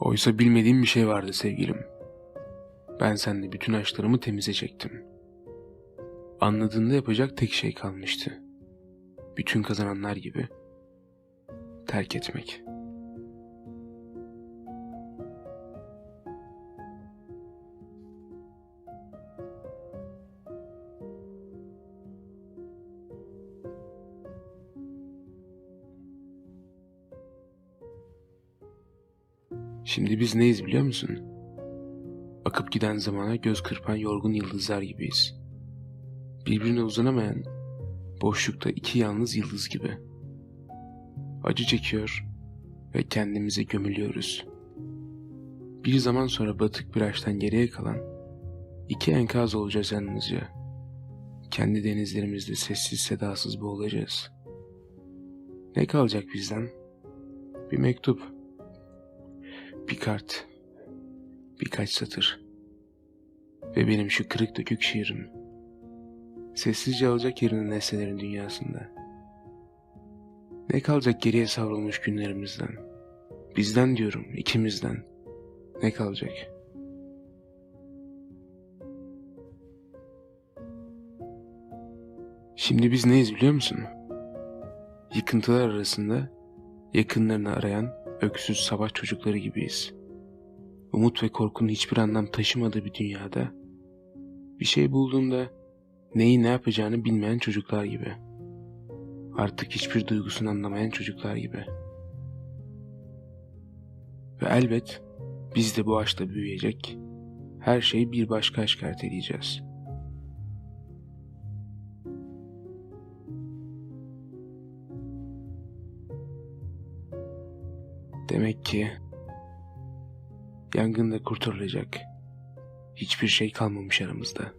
Oysa bilmediğim bir şey vardı sevgilim. Ben sende bütün aşklarımı temize çektim. Anladığında yapacak tek şey kalmıştı. Bütün kazananlar gibi terk etmek. Şimdi biz neyiz biliyor musun? Akıp giden zamana göz kırpan yorgun yıldızlar gibiyiz. Birbirine uzanamayan, boşlukta iki yalnız yıldız gibi. Acı çekiyor ve kendimize gömülüyoruz. Bir zaman sonra batık bir açtan geriye kalan iki enkaz olacağız yalnızca. Kendi denizlerimizde sessiz sedasız boğulacağız. Ne kalacak bizden? Bir mektup. Bir kart. Birkaç satır. Ve benim şu kırık dökük şiirim. Sessizce alacak yerini nesnelerin dünyasında. Ne kalacak geriye savrulmuş günlerimizden? Bizden diyorum, ikimizden. Ne kalacak? Şimdi biz neyiz biliyor musun? Yıkıntılar arasında yakınlarını arayan öksüz savaş çocukları gibiyiz. Umut ve korkunun hiçbir anlam taşımadığı bir dünyada bir şey bulduğunda neyi ne yapacağını bilmeyen çocuklar gibi. Artık hiçbir duygusunu anlamayan çocuklar gibi. Ve elbet biz de bu aşkla büyüyecek, her şeyi bir başka aşk erteleyeceğiz. Demek ki yangında kurtarılacak hiçbir şey kalmamış aramızda.